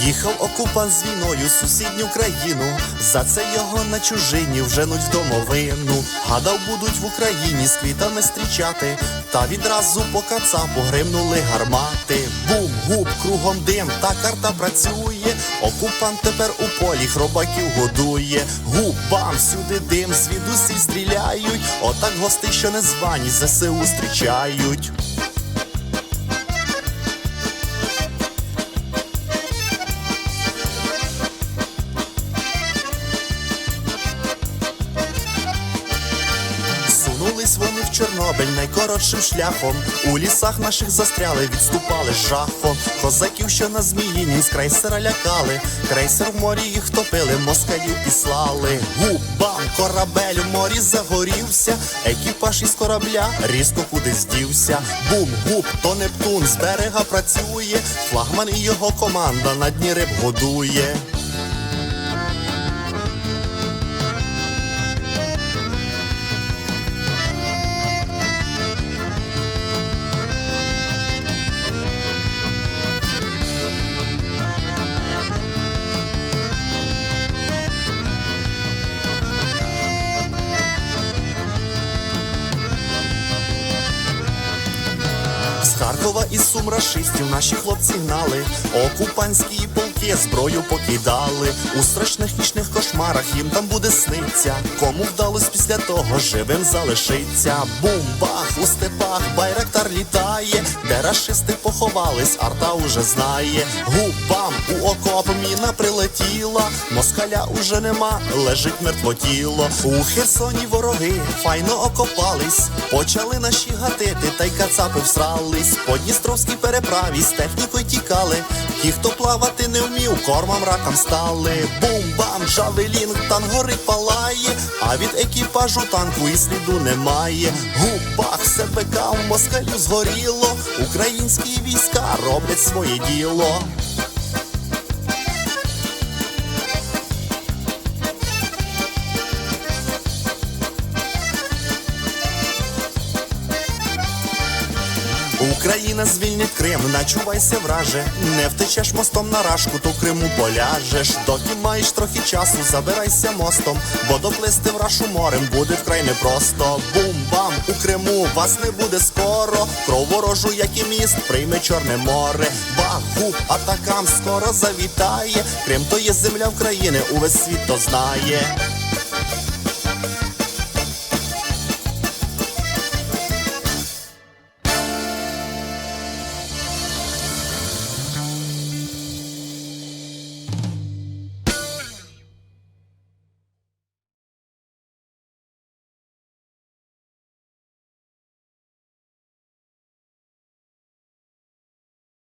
Приїхав окупант з війною сусідню країну. За це його на чужині вженуть в домовину. Гадав, будуть в Україні з квітами зустрічати. Та відразу по кацапу гримнули гармати. Бум, губ, кругом дим, та карта працює. Окупант тепер у полі хробаків годує. Губ, бам, всюди дим, звідусі стріляють. Отак гости, що не звані, ЗСУ зустрічають. Сунулись вони в Чорнобиль найкоротшим шляхом. У лісах наших застряли, відступали жахом. Козаків, що на Зміїні з крейсера лякали. Крейсер в морі їх топили, москалів післали. Губам, корабель в морі загорівся. Екіпаж із корабля різко кудись дівся. Бум, губ, то Нептун з берега працює. Флагман і його команда на дні риб годує. Харкова і Сум рашистів наші хлопці гнали, окупанські полки зброю покидали. У страшних нічних кошмарах їм там буде сниться. Кому вдалось після того живим залишиться. Бум-бах у степах байрактар літає, де рашисти поховались, арта уже знає. Губам у окоп міна прилетіла, москаля уже нема, лежить мертво тіло. У Херсоні вороги файно окопались, почали наші гатити, та й кацапи всрались. По Дністровській переправі з технікою тікали. Ті, хто плавати не вмів, кормом ракам стали. Бум-бам, жавелінг, танк горить палає, а від екіпажу танку і сліду немає. Губах СБК в москалю згоріло. Українські війська роблять своє діло. Україна звільнить Крим, начувайся враже, не втечеш мостом на рашку, то Криму поляжеш. Доки маєш трохи часу, забирайся мостом, бо доплисти в рашу морем буде вкрай непросто. Бум-бам у Криму вас не буде скоро. Кров ворожу, як і міст, прийме Чорне море. Багуб атакам скоро завітає. Крим то є земля України, увесь світ то знає.